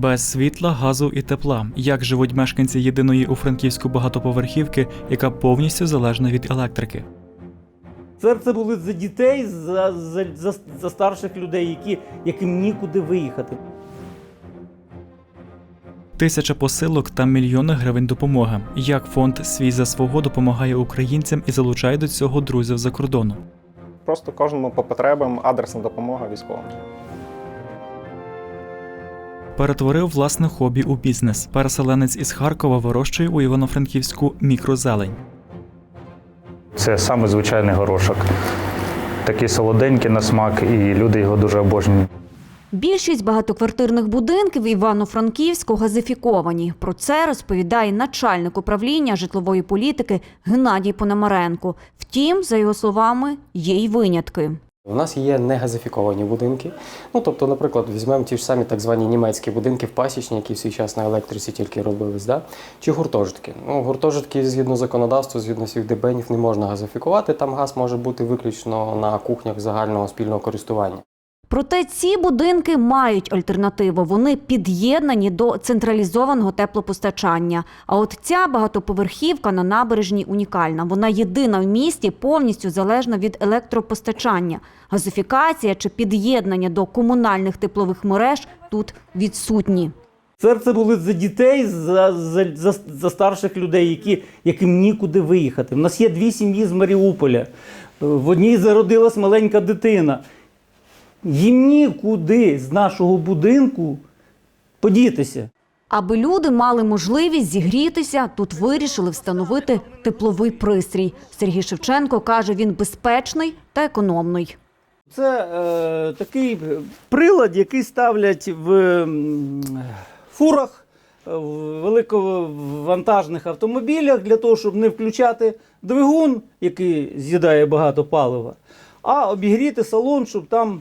без світла, газу і тепла. Як живуть мешканці єдиної у Франківську багатоповерхівки, яка повністю залежна від електрики. Серце болить за дітей, за, за, за, за старших людей, які, яким нікуди виїхати. Тисяча посилок та мільйони гривень допомоги. Як фонд свій за свого допомагає українцям і залучає до цього друзів за кордону. Просто кожному по потребам адресна допомога військовим. Перетворив власне хобі у бізнес. Переселенець із Харкова вирощує у Івано-Франківську мікрозелень. Це саме звичайний горошок. Такий солоденький на смак, і люди його дуже обожнюють. Більшість багатоквартирних будинків Івано-Франківську газифіковані. Про це розповідає начальник управління житлової політики Геннадій Пономаренко. Втім, за його словами, є й винятки. У нас є негазифіковані будинки. Ну, тобто, наприклад, візьмемо ті ж самі так звані німецькі будинки в пасічні, які в свій час на електриці тільки робились, да? чи гуртожитки. Ну, гуртожитки згідно законодавства, згідно всіх дебенів, не можна газифікувати. Там газ може бути виключно на кухнях загального спільного користування. Проте ці будинки мають альтернативу. Вони під'єднані до централізованого теплопостачання. А от ця багатоповерхівка на набережній унікальна. Вона єдина в місті повністю залежна від електропостачання. Газифікація чи під'єднання до комунальних теплових мереж тут відсутні. Серце болить за дітей, за, за, за, за старших людей, які, яким нікуди виїхати. У нас є дві сім'ї з Маріуполя. В одній зародилась маленька дитина. Їм нікуди з нашого будинку подітися. Аби люди мали можливість зігрітися, тут вирішили встановити тепловий пристрій. Сергій Шевченко каже, він безпечний та економний. Це е, такий прилад, який ставлять в фурах, е, в великовантажних автомобілях для того, щоб не включати двигун, який з'їдає багато палива, а обігріти салон, щоб там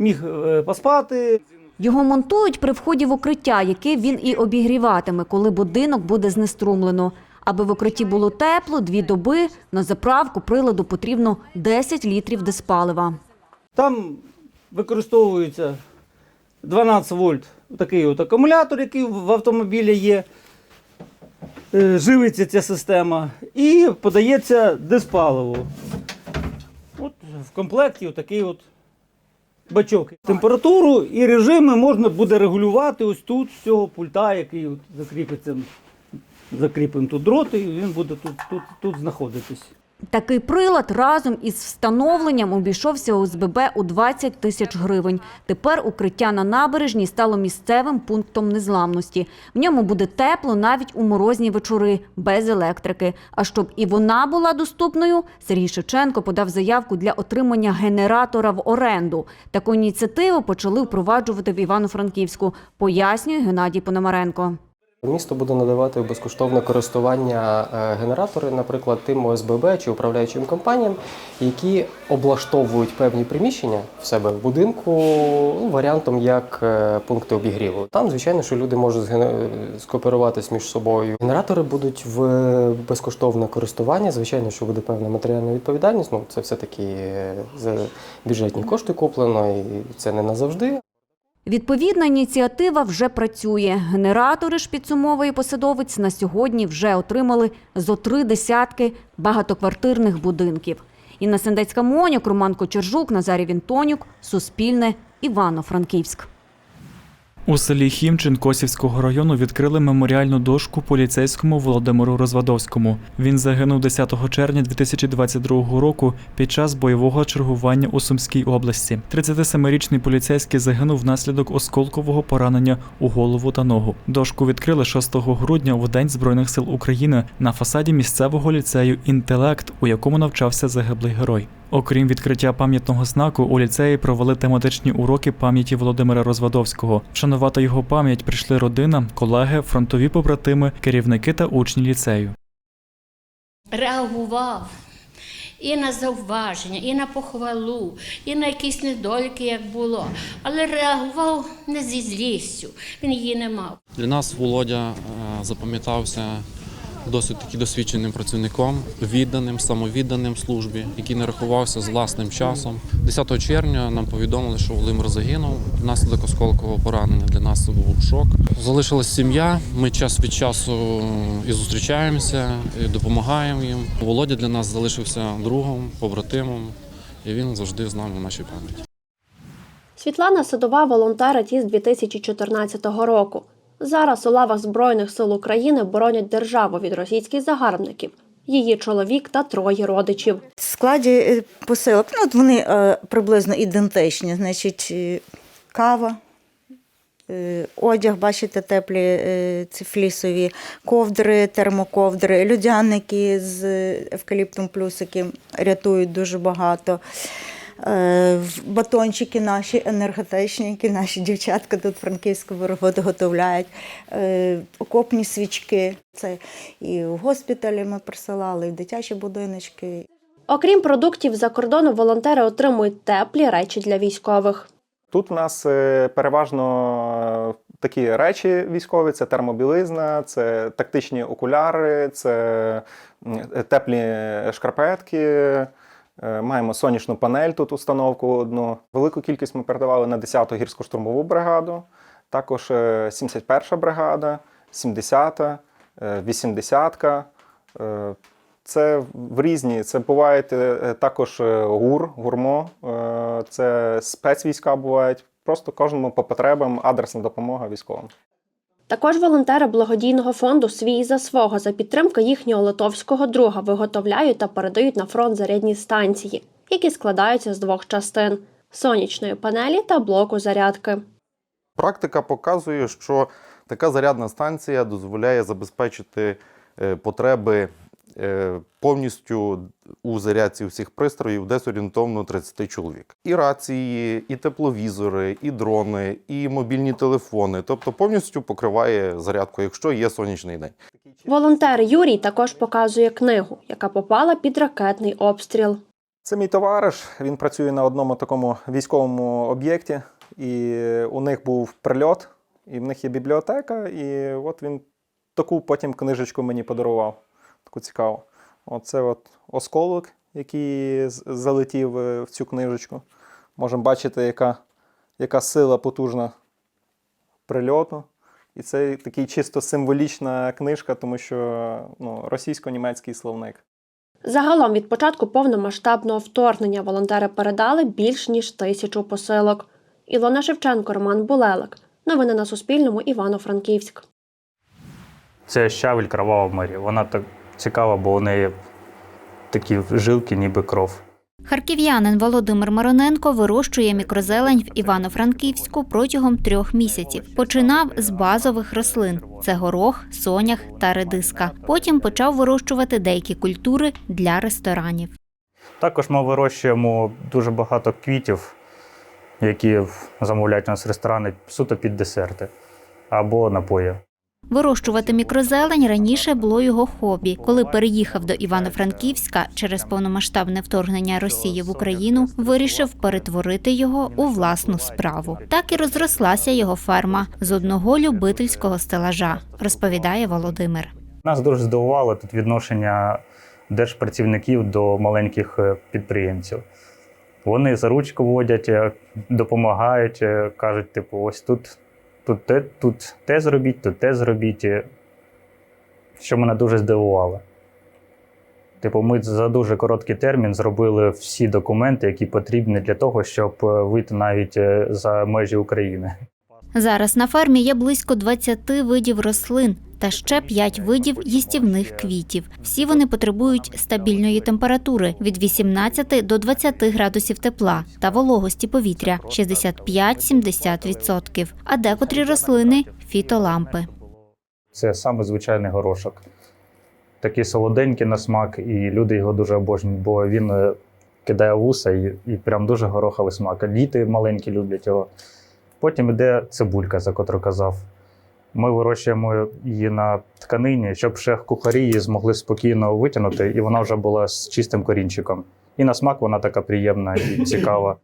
міг е, поспати. Його монтують при вході в укриття, яке він і обігріватиме, коли будинок буде знеструмлено. Аби в укритті було тепло, дві доби на заправку приладу потрібно 10 літрів диспалива. Там використовується 12 вольт такий от акумулятор, який в автомобілі є. Е, Живиться ця система і подається диспаливо. От в комплекті такий от бачок. Температуру і режими можна буде регулювати ось тут з цього пульта, який закріпиться. Закріпимо тут дроти, і він буде тут, тут, тут знаходитись. Такий прилад разом із встановленням обійшовся ОСББ у 20 тисяч гривень. Тепер укриття на набережній стало місцевим пунктом незламності. В ньому буде тепло навіть у морозні вечори, без електрики. А щоб і вона була доступною, Сергій Шевченко подав заявку для отримання генератора в оренду. Таку ініціативу почали впроваджувати в Івано-Франківську, пояснює Геннадій Пономаренко. Місто буде надавати безкоштовне користування е, генератори, наприклад, тим ОСББ чи управляючим компаніям, які облаштовують певні приміщення в себе в будинку ну, варіантом як е, пункти обігріву. Там, звичайно, що люди можуть скооперуватись між собою. Генератори будуть в безкоштовне користування. Звичайно, що буде певна матеріальна відповідальність. Ну це все таки за бюджетні кошти куплено, і це не назавжди. Відповідна ініціатива вже працює. Генератори ж підсумовує посадовець на сьогодні вже отримали зо три десятки багатоквартирних будинків. Інна Сендецька Монюк, Роман Кочержук, Назарій Вінтонюк, Суспільне, Івано-Франківськ. У селі Хімчин Косівського району відкрили меморіальну дошку поліцейському Володимиру Розвадовському. Він загинув 10 червня 2022 року під час бойового чергування у Сумській області. 37-річний поліцейський загинув внаслідок осколкового поранення у голову та ногу. Дошку відкрили 6 грудня в День Збройних сил України на фасаді місцевого ліцею Інтелект, у якому навчався загиблий герой. Окрім відкриття пам'ятного знаку, у ліцеї провели тематичні уроки пам'яті Володимира Розвадовського. Вшанувати його пам'ять прийшли родина, колеги, фронтові побратими, керівники та учні ліцею. реагував і на зауваження, і на похвалу, і на якісь недоліки, як було. Але реагував не зі злістю, він її не мав. Для нас Володя е, запам'ятався досить таки досвідченим працівником, відданим, самовідданим службі, який не рахувався з власним часом. 10 червня нам повідомили, що Володимир загинув внаслідок осколкового поранення. Для нас це був шок. Залишилась сім'я. Ми час від часу і зустрічаємося, і допомагаємо їм. Володя для нас залишився другом, побратимом, і він завжди з нами в нашій пам'яті. Світлана Садова волонтерить із 2014 року. Зараз у лавах Збройних сил України боронять державу від російських загарбників. Її чоловік та троє родичів. В складі е, посилок, ну от вони е, приблизно ідентичні. Значить, е, кава, одяг, бачите, теплі ці флісові ковдри, термоковдри, людяники з евкаліптом плюсики рятують дуже багато. Е, в- Батончики наші енергетичні, які наші дівчатка тут франківську виготовляють, Е, окопні свічки. Це і в госпіталі ми присилали, і в дитячі будиночки. Окрім продуктів за кордону, волонтери отримують теплі речі для військових. Тут в нас е, переважно такі речі військові: це термобілизна, це тактичні окуляри, це теплі шкарпетки. Е, Маємо сонячну панель тут установку одну. Велику кількість ми передавали на 10-ту гірсько-штурмову бригаду, також е, 71-ша бригада, 70-та, е, 80-ка. Е, Це в різні. Це бувають е, також е, ГУР, гурмо, е, це спецвійська бувають. Просто кожному по потребам адресна допомога військовим. Також волонтери благодійного фонду Свій за свого за підтримки їхнього литовського друга виготовляють та передають на фронт зарядні станції, які складаються з двох частин сонячної панелі та блоку зарядки. Практика показує, що така зарядна станція дозволяє забезпечити е, потреби повністю у зарядці всіх пристроїв десь орієнтовно 30 чоловік. І рації, і тепловізори, і дрони, і мобільні телефони. Тобто повністю покриває зарядку, якщо є сонячний день. Волонтер Юрій також показує книгу, яка попала під ракетний обстріл. Це мій товариш. Він працює на одному такому військовому об'єкті, і у них був прильот, і в них є бібліотека. І от він таку потім книжечку мені подарував. Таку цікаву. Оце от осколок, який залетів е, в цю книжечку. Можемо бачити, яка, яка сила потужна прильоту. І це такий чисто символічна книжка, тому що ну, російсько-німецький словник. Загалом від початку повномасштабного вторгнення волонтери передали більш ніж тисячу посилок. Ілона Шевченко, Роман Булелик. Новини на Суспільному. Івано-Франківськ. Це щавель кровава Марія. Вона так цікава, бо у неї такі жилки, ніби кров. Харків'янин Володимир Мароненко вирощує мікрозелень в Івано-Франківську протягом трьох місяців. Починав з базових рослин: це горох, сонях та редиска. Потім почав вирощувати деякі культури для ресторанів. Також ми вирощуємо дуже багато квітів, які замовляють у нас ресторани суто під десерти або напої. Вирощувати мікрозелень раніше було його хобі. Коли переїхав до Івано-Франківська через повномасштабне вторгнення Росії в Україну, вирішив перетворити його у власну справу. Так і розрослася його ферма з одного любительського стелажа, розповідає Володимир. Нас дуже здивувало тут відношення держпрацівників до маленьких е, підприємців. Вони за ручку водять, е, допомагають, е, кажуть, типу, ось тут, тут, те, тут те зробіть, тут те зробіть. е, Що мене дуже здивувало. Типу, ми за дуже короткий термін зробили всі документи, які потрібні для того, щоб е, вийти навіть е, за межі України. Зараз на фермі є близько 20 видів рослин та ще 5 видів їстівних квітів. Всі вони потребують стабільної температури від 18 до 20 градусів тепла та вологості повітря 65-70%. А декотрі рослини фітолампи. Це саме звичайний горошок. Такий солоденький на смак, і люди його дуже обожнюють, бо він е, кидає вуса і, і прям дуже гороховий смак. Діти маленькі люблять його. Потім йде цибулька, за котру казав. Ми вирощуємо її на тканині, щоб шеф-кухарі її змогли спокійно витягнути, і вона вже була з чистим корінчиком. І на смак вона така приємна і цікава.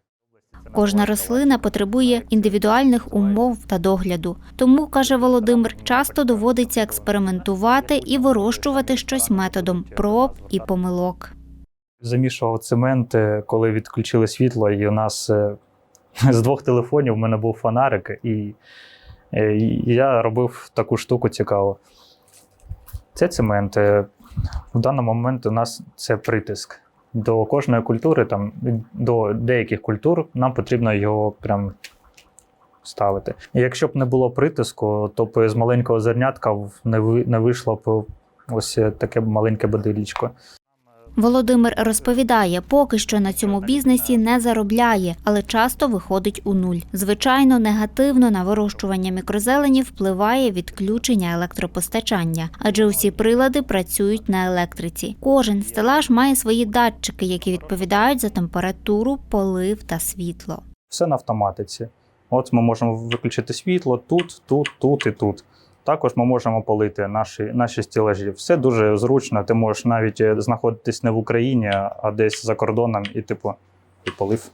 Кожна рослина потребує індивідуальних умов та догляду. Тому, каже Володимир, часто доводиться експериментувати і вирощувати щось методом проб і помилок. Замішував цемент, е, коли відключили світло, і у нас е, з двох телефонів в мене був фонарик, і е, я робив таку штуку цікаву. Це цемент. Е, В даний момент у нас це притиск. До кожної культури, там, до деяких культур, нам потрібно його прям ставити. І якщо б не було притиску, то б з маленького зернятка не, вийшло б ось таке маленьке бодилічко. Володимир розповідає, поки що на цьому бізнесі не заробляє, але часто виходить у нуль. Звичайно, негативно на вирощування мікрозелені впливає відключення електропостачання, адже усі прилади працюють на електриці. Кожен стелаж має свої датчики, які відповідають за температуру, полив та світло. Все на автоматиці. От ми можемо виключити світло тут, тут, тут і тут. Також ми можемо полити наші, наші стілажі. Все дуже зручно. Ти можеш навіть е, знаходитись не в Україні, а десь за кордоном, і типу, і полив.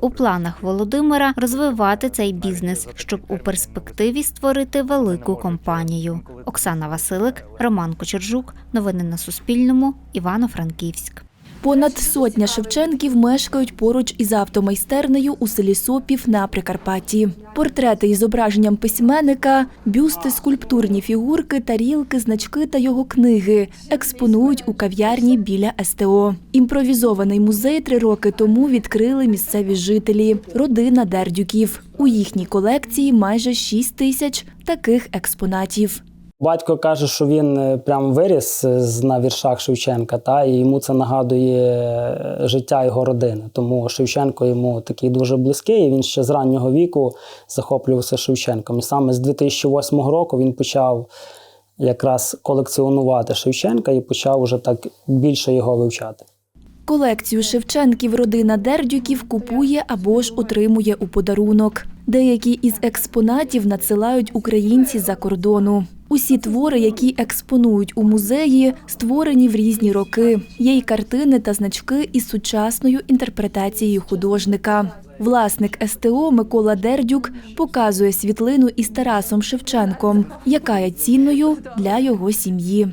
У планах Володимира розвивати цей бізнес, щоб у перспективі створити велику компанію. Оксана Василик, Роман Кочержук. Новини на Суспільному. Івано-Франківськ. Понад сотня Шевченків мешкають поруч із автомайстернею у селі Сопів на Прикарпатті. Портрети із зображенням письменника, бюсти, скульптурні фігурки, тарілки, значки та його книги експонують у кав'ярні біля СТО. Імпровізований музей три роки тому відкрили місцеві жителі, родина Дердюків. У їхній колекції майже 6 тисяч таких експонатів. Батько каже, що він е, прям виріс е, на віршах Шевченка, та, і йому це нагадує е, життя його родини. Тому Шевченко йому такий дуже близький, і він ще з раннього віку захоплювався Шевченком. І саме з 2008 року він почав якраз колекціонувати Шевченка і почав уже так більше його вивчати. Колекцію Шевченків родина Дердюків купує або ж отримує у подарунок. Деякі із експонатів надсилають українці за кордону. Усі твори, які експонують у музеї, створені в різні роки. Є й картини та значки із сучасною інтерпретацією художника. Власник СТО Микола Дердюк показує світлину із Тарасом Шевченком, яка є цінною для його сім'ї.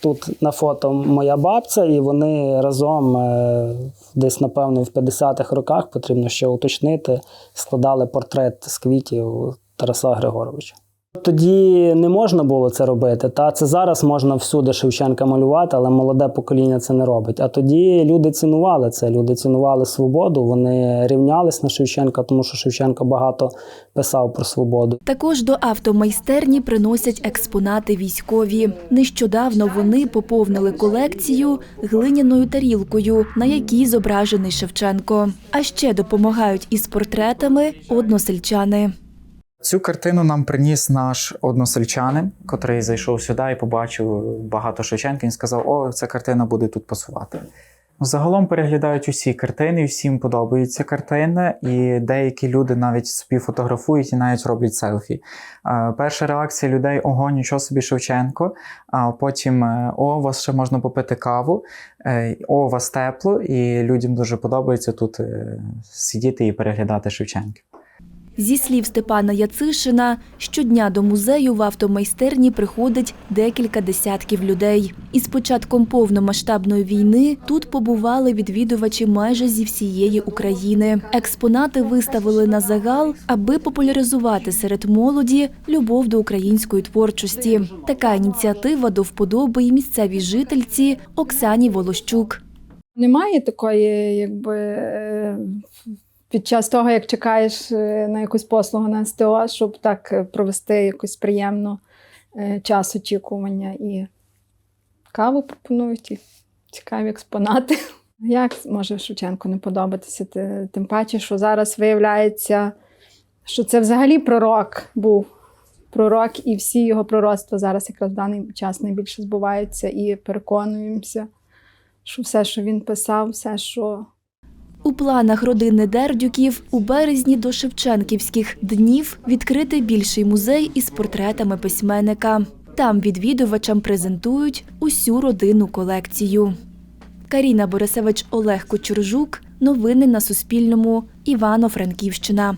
Тут на фото моя бабця, і вони разом е, десь, напевно, в 50-х роках потрібно ще уточнити, складали портрет з квітів Тараса Григоровича. Тоді не можна було це робити. Та це зараз можна всюди Шевченка малювати, але молоде покоління це не робить. А тоді люди цінували це. Люди цінували свободу, вони рівнялись на Шевченка, тому що Шевченко багато писав про свободу. Також до автомайстерні приносять експонати військові. Нещодавно вони поповнили колекцію глиняною тарілкою, на якій зображений Шевченко. А ще допомагають із портретами односельчани. Цю картину нам приніс наш односельчанин, котрий зайшов сюди і побачив багато Шевченка. Він сказав: О, ця картина буде тут пасувати. Загалом переглядають усі картини, всім подобаються картини, і деякі люди навіть собі фотографують і навіть роблять селфі. Е, Перша реакція людей: ого, нічого собі Шевченко. А потім е, о, у вас ще можна попити каву, е, о, у вас тепло, і людям дуже подобається тут сидіти і переглядати Шевченків. Зі слів Степана Яцишина, щодня до музею в автомайстерні приходить декілька десятків людей. Із початком повномасштабної війни тут побували відвідувачі майже зі всієї України. Експонати виставили на загал, аби популяризувати серед молоді любов до української творчості. Така ініціатива до вподоби й місцевій жительці Оксані Волощук. Немає такої, якби е, під час того, як чекаєш е, на якусь послугу на СТО, щоб так е, провести якось приємно е, час очікування. І каву пропонують, і цікаві експонати. Як може Шевченко не подобатися? Тим паче, що зараз виявляється, що це взагалі пророк був. Пророк, і всі його пророцтва зараз якраз в даний час найбільше збуваються і переконуємося, що все, що він писав, все, що У планах родини Дердюків у березні до Шевченківських днів відкрити більший музей із портретами письменника. Там відвідувачам презентують усю родинну колекцію. Каріна Борисевич Олег Кочуржук. Новини на Суспільному. Івано-Франківщина.